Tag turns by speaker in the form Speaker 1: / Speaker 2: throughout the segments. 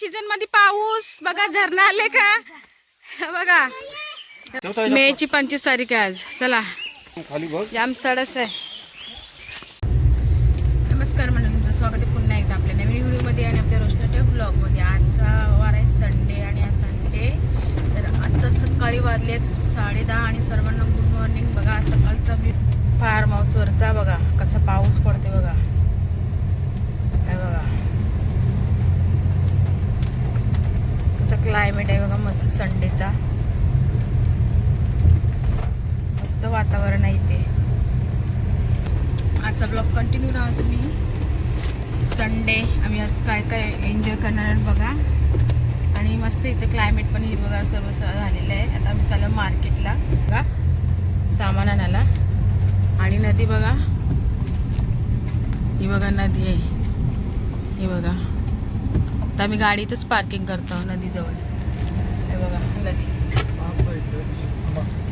Speaker 1: सीझनमध्ये पाऊस बघा झरणा आले का? बघा. मेची पंचवीस तारीख आहे आज. चला. जाम सडच आहे. नमस्कार म्हणून तुमचं स्वागत आहे पुन्हा एकदा आपल्या नवीन व्हिडिओमध्ये आणि आपल्या रोशनाच्या ब्लॉगमध्ये. आजचा वार आहे संडे आणि आज संडे तर आता सकाळी वाजलेत साडे दहा आणि सर्वांना गुड मॉर्निंग बघा सकाळचा मी फार्म हाऊसवरचा बघा कसा पाऊस पडते बघा. बघा. कसं क्लायमेट आहे बघा मस्त संडेचा मस्त वातावरण आहे इथे. आजचा ब्लॉग कंटिन्यू राहा तुम्ही. संडे आम्ही आज काय काय एन्जॉय करणार बघा. आणि मस्त इथे क्लायमेट पण हिरवगार सर्व झालेलं आहे. आता आम्ही चालू मार्केटला बघा सामान आणायला. आणि नदी बघा. ही बघा नदी आहे. ही बघा. आता आम्ही गाडीतच पार्किंग करतो नदीजवळ. हे बघा नदी.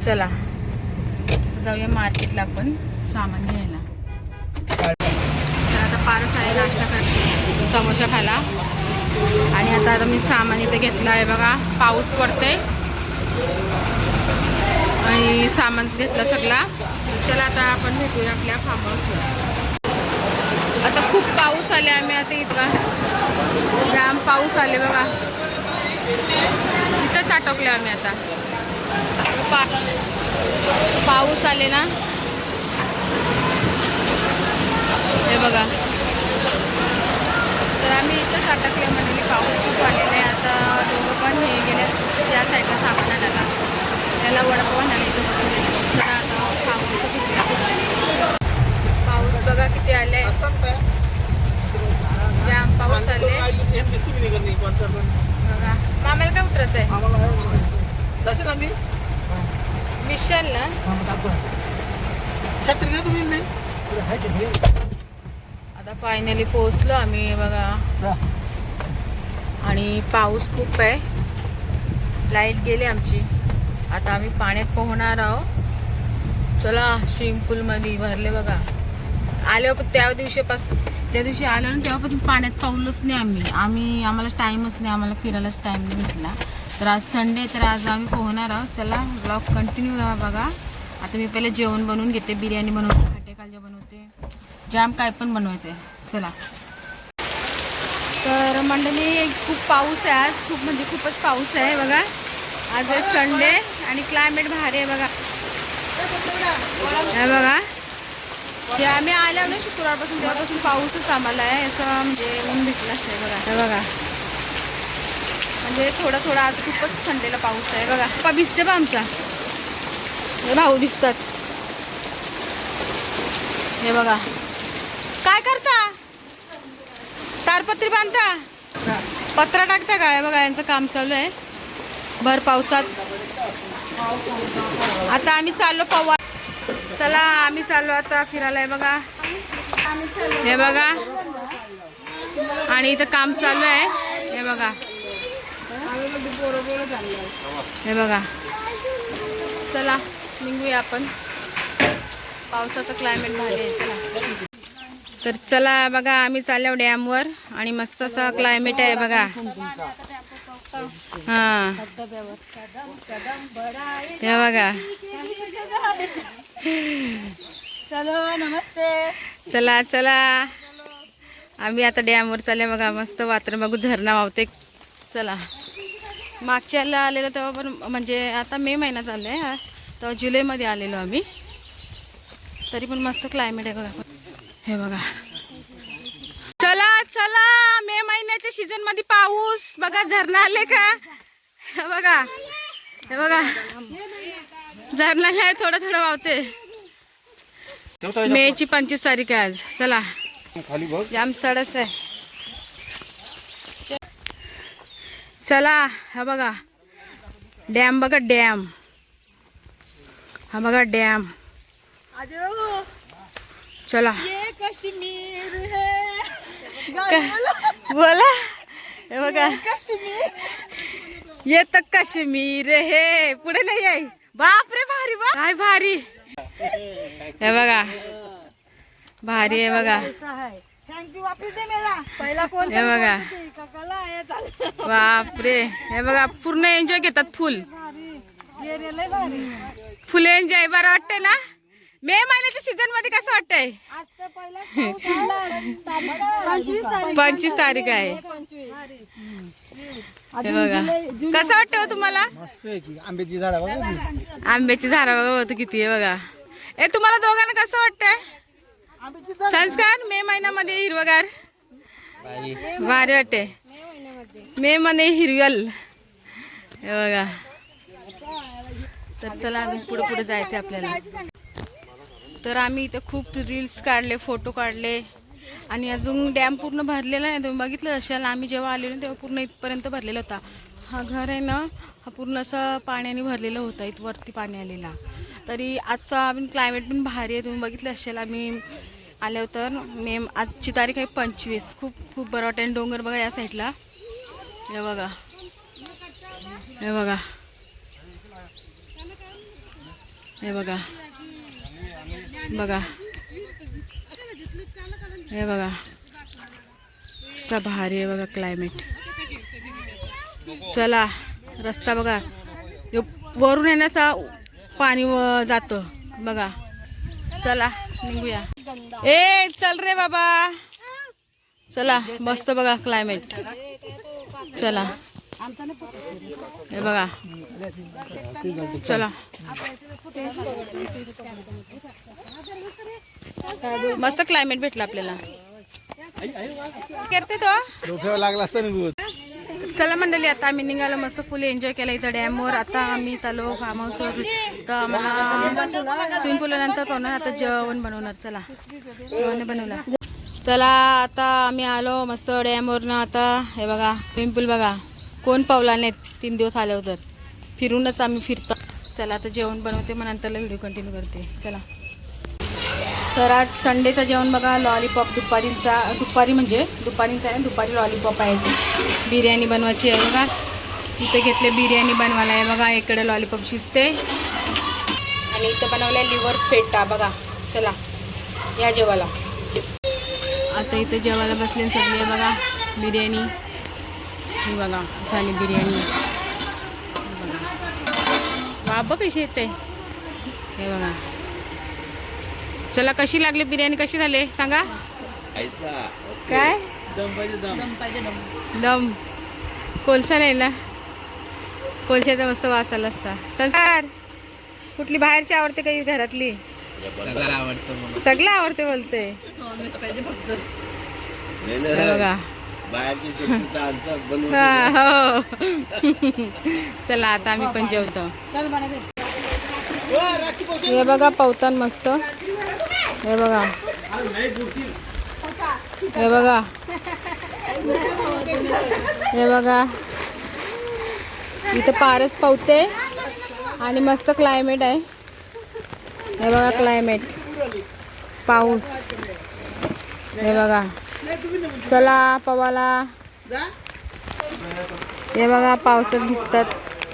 Speaker 1: चला. जाऊया मार्केटला आपण सामान घ्यायला. तर आता पारस आहे नाश्ता करते. समोसा खाला आणि आता आता मी सामान इथे घेतलं आहे बघा पाऊस पडते आणि सामान घेतलं सगळा. चला आता आपण भेटूया आपल्या फार्म हाऊसला आता खूप पाऊस आले आम्ही आता इथं. जाम पाऊस आले बघा. इथंच आटोकले आम्ही आता. पा पाऊस आले ना? हे बघा. तर आम्ही इथंच अटकले म्हणजे पाऊस खूप आलेला आहे. आता दोघं पण हे गेले त्या साईडला सामान आणायला त्याला वडापाव आणायला इथं बसून गेले. तर आता पाऊस किती पाऊस बघा किती आले जाम पाऊस आले बघा मामाला काय उतरायचं आहे? विशाल ना
Speaker 2: छत्री ना तुम्ही
Speaker 1: आता फायनली पोहोचलो आम्ही बघा. आणि पाऊस खूप आहे. लाइट गेली आमची. आता आम्ही पाण्यात पोहणार आहोत. चला स्विमिंग पूलमध्ये भरले बघा. आल्यावर त्या दिवशीपासून त्या दिवशी आलो ना तेव्हापासून पाण्यात पाऊलच नाही आम्ही. आम्ही आम्हाला टाईमच नाही आम्हाला फिरायलाच टाईम नाही भेटला. तर आज संडे तर आज आम्ही पोहणार आहोत. चला ब्लॉग कंटिन्यू राहा बघा. आता मी पहिले जेवण बनवून घेते बिर्याणी बनवते फाटे कालजा बनवते. जाम काय पण बनवायचं आहे चला. तर मंडळी खूप पाऊस आहे आज. खूप म्हणजे खूपच पाऊस आहे बघा. आज संडे आणि क्लायमेट भारी आहे बघा. बघा. हे आम्ही आल्यावर ना शुक्रवारपासून तेव्हापासून पाऊसच आम्हाला आहे. असं म्हणजे ऊन भेटलं आहे बघा. हे बघा. म्हणजे थोडा थोडा आज खूपच थंडीला पाऊस आहे बघा. पा भिजते बा आमचा. हे भाऊ भिजतात. हे बघा. काय करता? तारपत्री बांधता? पत्रा टाकता काय बघा यांचं काम चालू आहे. भर पावसात. आता आम्ही चाललो पवार चला आम्ही चाललो आता फिरायला आहे बघा. हे बघा. आणि इथं काम चालू आहे. हे बघा. हे बघा. चला निघूया आपण. पावसाचं क्लायमेट झाले चला. तर चला बघा आम्ही चाललो डॅमवर आणि मस्त असं क्लायमेट आहे बघा. हा. हे बघा.
Speaker 3: चलो नमस्ते.
Speaker 1: चला चला. आम्ही आता डॅमवर चालले बघा मस्त वातावरण बघू धरणा वावते चला. मागच्याला आलेलं आलेलो तेव्हा पण म्हणजे आता मे महिना चालू आहे तेव्हा जुलैमध्ये आलेलो आम्ही. तरी पण मस्त क्लायमेट आहे बघा. हे बघा. चला चला. मे महिन्याच्या सीझनमध्ये पाऊस. बघा झरणा आले का? बघा. हे बघा. झरणा आहे थोडं थोडं वावते. मेची पंचवीस तारीख आहे आज. चला. जाम सडच आहे. चला हा बघा. डॅम बघा डॅम. हा बघा डॅम. चला.
Speaker 3: ये कश्मीर
Speaker 1: बोला. हे बघा.
Speaker 3: कश्मीर.
Speaker 1: ये तर काश्मीर हे पुढे नाही आहे. बाप रे भारी बा. काय भारी. हे बघा. भारी आहे बघा.
Speaker 3: थँक्यू वापस दे पहिला कोण
Speaker 1: हे बघा. बापरे. हे बघा पूर्ण एन्जॉय घेतात फुल.
Speaker 3: भारी
Speaker 1: फुल एन्जॉय बरं वाटतंय ना? मे महिन्याच्या सीझनमध्ये कसं वाटतंय?
Speaker 3: आज तर पहिला पाऊस आला. पंचवीस तारीख
Speaker 1: आहे. हे बघा. कसं वाटतं हो तुम्हाला?
Speaker 2: मस्त आहे की. आंब्याची झाडं.
Speaker 1: आंब्याची झाडं बघा होतं किती आहे बघा. ए तुम्हाला दोघांना कसं वाटतंय? संस्कार मे महिन्यामध्ये हिरवगार? भारी वाटते मे मध्ये हिरवल हे बघा. तर चला अजून पुढे पुढे जायचं आपल्याला. तर आम्ही इथं खूप रील्स काढले फोटो काढले. आणि अजून डॅम पूर्ण भरलेला नाही तुम्ही बघितलं असेल आम्ही जेव्हा आलेलो तेव्हा पूर्ण इथपर्यंत भरलेला होता. हा घर आहे ना हा पूर्ण असं पाण्याने भरलेला होता इथवरती पाणी आलेला. तरी आजचा आम्ही क्लायमेट पण भारी आहे तुम्ही बघितलं असेल आम्ही आले तर. मे आजची तारीख आहे पंचवीस. खूप खूप बरं वाटतं. आणि डोंगर बघा या साईडला हे बघा. हे बघा. हे बघा. बघा. हे बघा. असं भारी आहे बघा क्लायमेट चला रस्ता बघा. वरून येण्याचा पाणी व- जातं. बघा. चला निघूया. ए चल रे बाबा. चला मस्त बघा क्लायमेट चला. हे बघा. चला. मस्त क्लायमेट भेटलं आपल्याला. करते तो.
Speaker 2: लागला.
Speaker 1: चला मंडळी आता आम्ही निघालो मस्त फुल एन्जॉय केला इथं डॅमवर आता आम्ही चालू फार्म हाऊसवर तर आम्हाला स्विमिंग पूल नंतर बनवणार. आता जेवण बनवणार. चला. जेवण बनवला चला आता आम्ही आलो मस्त डॅमवरनं आता हे बघा स्विमिंग पूल बघा. कोण पावला नाहीत? तीन दिवस आले तर फिरूनच आम्ही फिरतो. चला आता जेवण बनवते मग नंतरला व्हिडिओ कंटिन्यू करते. चला. तर आज संडेचं जेवण बघा लॉलीपॉप दुपारीचा दुपारी म्हणजे दुपारीचा आहे दुपारी लॉलीपॉप आहे बिर्याणी बनवायची आहे बघा. इथे घेतले बिर्याणी बनवायला आहे बघा. इकडे लॉलीपॉप शिजते. आणि इथं बनवलं आहे लिव्हर फेटा बघा. चला या जेवायला. आता इथं जेवायला बसले सगळे बघा. बिर्याणी. ही बघा झाली बिर्याणी. बघा. बाबा कशी येते हे बघा. चला कशी लागली बिर्याणी? कशी झाली? सांगा. काय? दम. कोळसा नाही ना? कोळशाचा मस्त वास आला असता. संस्कार कुठली बाहेरची आवडते काही घरातली? सगळं आवडते बोलते. हे बघा. हा, चला आता आम्ही पण जेवतो. हे बघा पवतान मस्त. हे बघा. हे बघा. हे बघा. इथं पारस पावते आणि मस्त क्लायमेट आहे. हे बघा क्लायमेट पाऊस. हे बघा. चला पवाला. हे बघा पावसात भिजतात.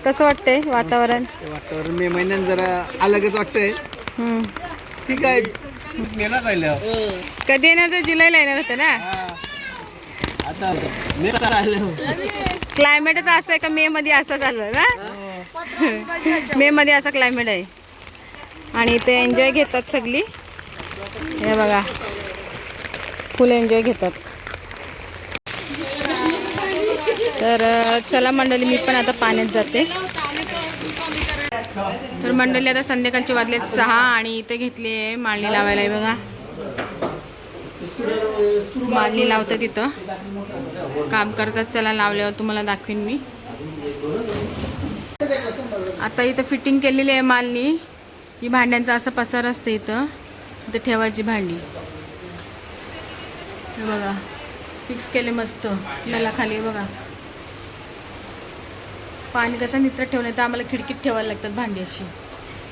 Speaker 1: कसं वाटतंय वातावरण?
Speaker 2: ते वातावरण मे महिन्यात जरा अलगच वाटतंय. ठीक आहे.
Speaker 1: कधी येणार तर जुलैला येणार होतं ना? क्लायमेटच असं आहे का मे मध्ये असं झालं ना? मे मध्ये असं क्लायमेट आहे. आणि इथे एन्जॉय घेतात सगळी. हे बघा. फुल एन्जॉय घेतात. तर चला मंडळी मी पण आता पाण्यात जाते. तर मंडळी आता संध्याकाळचे वाजले सहा आणि इथे घेतली आहे माळणी लावायला. आहे बघा. माळणी लावतात तिथं काम करतात. चला लावल्यावर तुम्हाला दाखवीन मी. आता इथं फिटिंग केलेली आहे मालनी ही भांड्यांचा असं पसार असतं इथं. इथं ठेवायची भांडी. हे बघा फिक्स केले मस्त. नला खाली बघा. पाणी कसं नित्र ठेवलं तर आम्हाला खिडकीत ठेवायला लागतात भांडी अशी.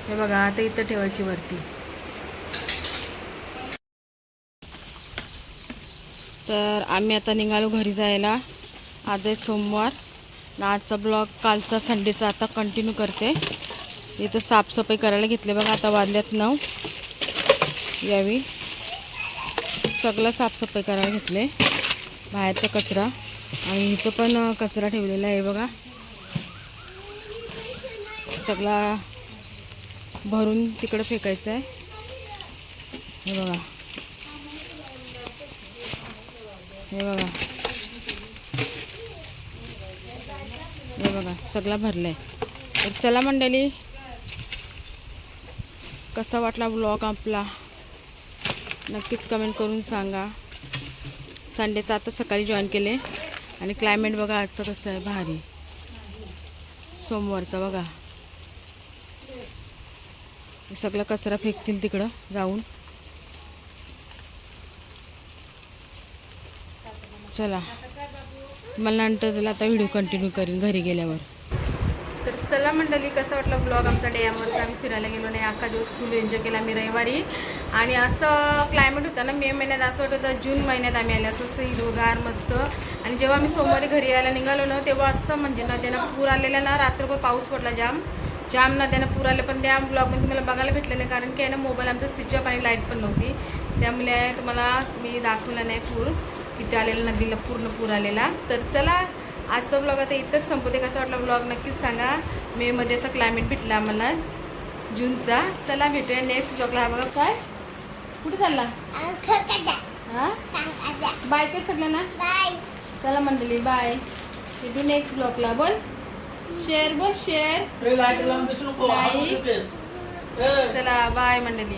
Speaker 1: हे बघा आता इथं ठेवायची वरती. तर आम्ही आता निघालो घरी जायला. आज आहे सोमवार. आजचा ब्लॉग कालचा संडेचा. आता कंटिन्यू करते. इथं साफसफाई करायला घेतले बघा आता वाजल्यात नऊ. यावी. सगळं साफसफाई करायला घेतले. बाहेरचा कचरा. आणि इथं पण कचरा ठेवलेला आहे बघा. सगळा भरून तिकडं फेकायचं आहे हे बघा. हे बघा. हे बघा सगळा भरलाय. तर चला मंडळी कसा वाटला ब्लॉग आपला? नक्कीच कमेंट करून सांगा. संडेचं आता सकाळी जॉईन केले. आणि क्लायमेट बघा आजचं कसं आहे भारी. सोमवारचा बघा. सगळा सगळं कचरा फेकतील तिकडं जाऊन. चला. मला नंतर त्याला आता व्हिडिओ कंटिन्यू करीन घरी गेल्यावर. तर चला मंडळी कसं वाटलं ब्लॉग आमचा डॅमवरचा आम्ही फिरायला गेलो नाही. अख्खा दिवस फुल एन्जॉय केला. मी रविवारी आणि असं क्लायमेट होतं ना मे महिन्यात असं वाटत होतं जून महिन्यात आम्ही आले. असं असं हिरवगार मस्त. आणि जेव्हा आम्ही सोमवारी घरी यायला निघालो ना तेव्हा असं म्हणजे नद्यानं पूर आलेला ना रात्रभर पाऊस पडला जाम. जाम नद्यानं पूर आले. पण त्या ब्लॉगमध्ये तुम्हाला बघायला भेटलं नाही कारण की आहे ना मोबाईल आमचा स्विच ऑफ आणि लाइट पण नव्हती. त्यामुळे तुम्हाला मी दाखवला नाही पूर. तिथे आलेला नदीला पूर्ण पूर आलेला. तर चला आजचा ब्लॉग आता इथंच संपते कसा वाटला ब्लॉग नक्कीच सांगा. मेमध्ये असं क्लायमेट भेटला आम्हाला. जूनचा. चला भेटूया. नेक्स्ट ब्लॉगला हा बघा. काय कुठे चालला? हा? बाय काय सगळ्यांना चला मंडळी बाय. भेटू नेक्स्ट ब्लॉगला बोल. शेअर बोल शेअर नाही. चला बाय मंडळी.